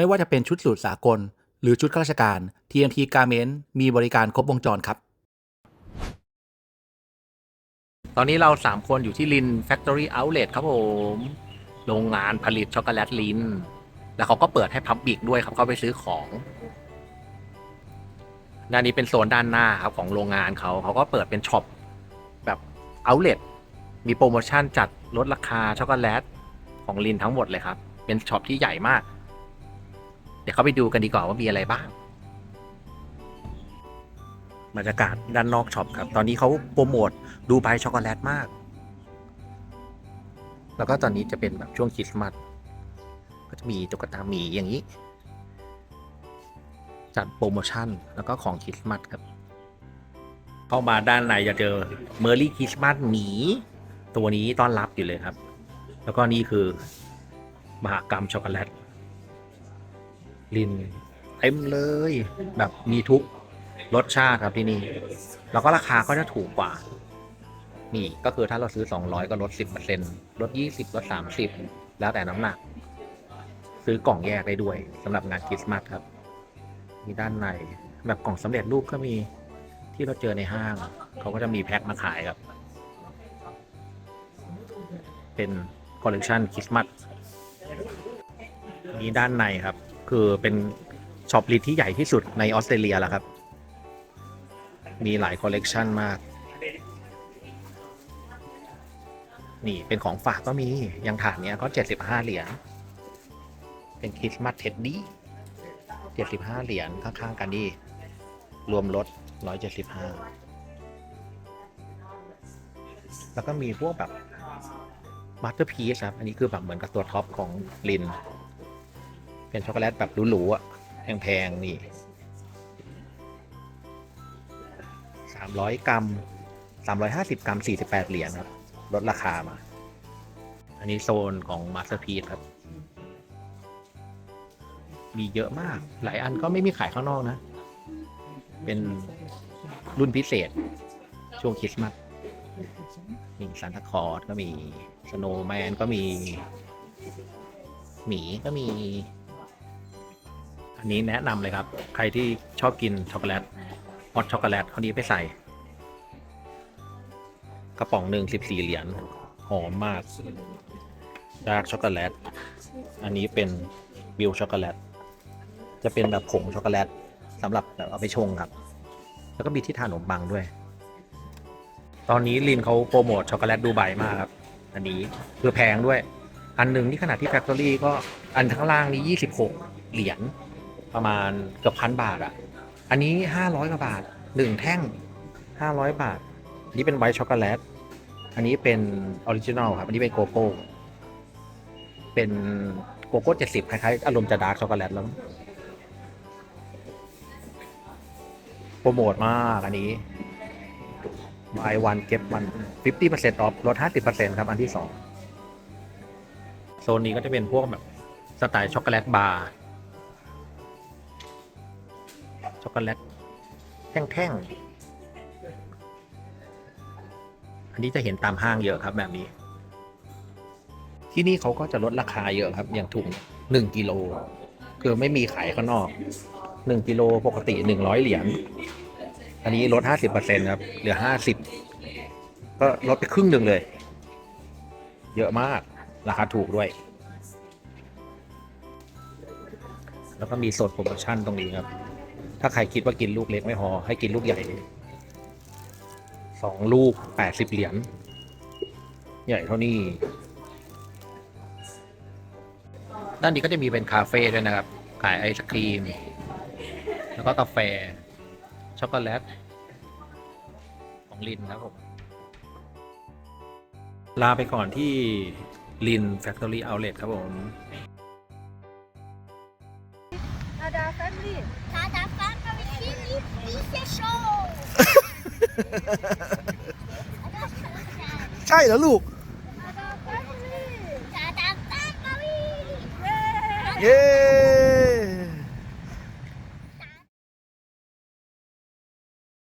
ไม่ว่าจะเป็นชุดสูทสากล หรือชุดข้าราชการ TMT Garment มีบริการครบวงจรครับ ตอนนี้เรา 3 คนอยู่ที่ลิน Factory Outlet ครับผม โรงงานผลิตช็อกโกแลตลิน แล้วเขาก็เปิดให้พับบิกด้วยครับ เข้าไปซื้อของ ด้านนี้เป็นโซนด้านหน้าครับของโรงงานเขา เขาก็เปิดเป็นช็อปแบบ Outlet มีโปรโมชั่นจัดลดราคาช็อกโกแลตของลินทั้งหมดเลยครับ เป็นช็อปที่ใหญ่มาก เดี๋ยวเขาไปดูกันดีกว่าว่ามีอะไรบ้างบรรยากาศด้านนอกช็อปครับ ตอนนี้เขาโปรโมทดูไบช็อกโกแลตมาก แล้วก็ตอนนี้จะเป็นแบบช่วงคริสต์มาสก็จะมีตุ๊กตาหมีอย่างนี้ จัดโปรโมชั่นแล้วก็ของคริสต์มาสครับ เข้ามาด้านในจะเจอเมอร์รี่คริสต์มาสหมี ตัวนี้ต้อนรับอยู่เลยครับ แล้วก็นี่คือ มหากรรมช็อกโกแลต ลินเต็มเลย แบบมีทุกรสชาติครับที่นี่ แล้วก็ราคาก็จะถูกกว่า นี่ก็คือถ้าเราซื้อ 200 ก็ลด 10%ลด 20 ลด 30 แล้วแต่น้ำหนัก ซื้อกล่องแยกได้ด้วยสำหรับงานคริสต์มาสครับ มีด้านในแบบกล่องสำเร็จรูปก็มีที่เราเจอในห้าง เขาก็จะมีแพ็คมาขายครับ เป็นคอลเลกชันคริสต์มาสนี้ด้านในครับ คือเป็นช็อปลิทที่ใหญ่ที่สุดในออสเตรเลียแล้วครับ มีหลายคอลเลกชันมาก นี่เป็นของฝากก็มี อย่างถาดเนี้ยก็ 75 เหรียญ เป็นคริสต์มาสเท็ดดี้75 เหรียญข้างๆกันนี่รวมลด 175 แล้วก็มีพวกแบบมาสเตอร์พีซครับ อันนี้คือแบบเหมือนกับตัวท็อปของลิน เป็นช็อกโกแลตแบบหรูๆอะแพงๆนี่300กรัม350กรัม48เหรียญครับ ลดราคามา อันนี้โซนของมาสเตอร์พีครับ มีเยอะมาก หลายอันก็ไม่มีขายข้างนอกนะ เป็นรุ่นพิเศษ ช่วงคริสต์มาสมีซานตาคอร์สก็มีสโนว์แมนก็มี หมีก็มี อันนี้แนะนำเลยครับ ใครที่ชอบกินช็อกโกแลตฮอตช็อกโกแลตเขานี้ไปใส่ กระป๋องหนึ่งสิบสี่เหรียญหอมมากดาร์กช็อกโกแลต อันนี้เป็นบิลช็อกโกแลต จะเป็นแบบผงช็อกโกแลตสำหรับแบบเอาไปชงครับ แล้วก็มีที่ทานขนมปังด้วย ตอนนี้ลินเขาโปรโมทช็อกโกแลตดูไบมากครับ อันนี้คือแพงด้วย อันหนึ่งที่ขนาดที่แฟคทอรี่ก็อันข้างล่างนี้26 เหรียญ ประมาณเกือบพันบาทอะอันนี้ 500กว่าบาทหนึ่งแท่ง 500 บาทนนี้เป็นไวท์ช็อกโกแลต อันนี้เป็นออริจินอลครับ อันนี้เป็นโกโก้ เป็นโกโก้เจ็ดสิบคล้ายๆ อารมณ์จะดาร์กช็อกโกแลตแล้ว โปรโมทมากอันนี้ buy one get one 50% off ลด 50%ครับ อันที่สอง โซนนี้ก็จะเป็นพวกแบบ สไตล์ช็อกโกแลตบาร์ ช็อกโกแลตแท่งๆ อันนี้จะเห็นตามห้างเยอะครับแบบนี้ ที่นี่เขาก็จะลดราคาเยอะครับ อย่างถุงหนึ่งกิโลคือไม่มีขายข้างนอกหนึ่งกิโลปกติหนึ่งร้อยเหรียญ อันนี้ลดห้าสิบเปอร์เซ็นครับ เหลือห้าสิบก็ลดไปครึ่งหนึ่งเลย เยอะมาก ราคาถูกด้วย แล้วก็มีโซนโปรโมชั่นตรงนี้ครับ ถ้าใครคิดว่ากินลูกเล็กไม่พอ ให้กินลูกใหญ่สองลูกแปดสิบเหรียญใหญ่เท่านี้ ด้านนี้ก็จะมีเป็นคาเฟ่ด้วยนะครับ ขายไอศครีม แล้วก็กาแฟ ช็อกโกแลต ของลินครับผม ลาไปก่อนที่ลิน Factory Outlet ครับผม ใช่แล้วลูก Tada family. Tada family เย้เย้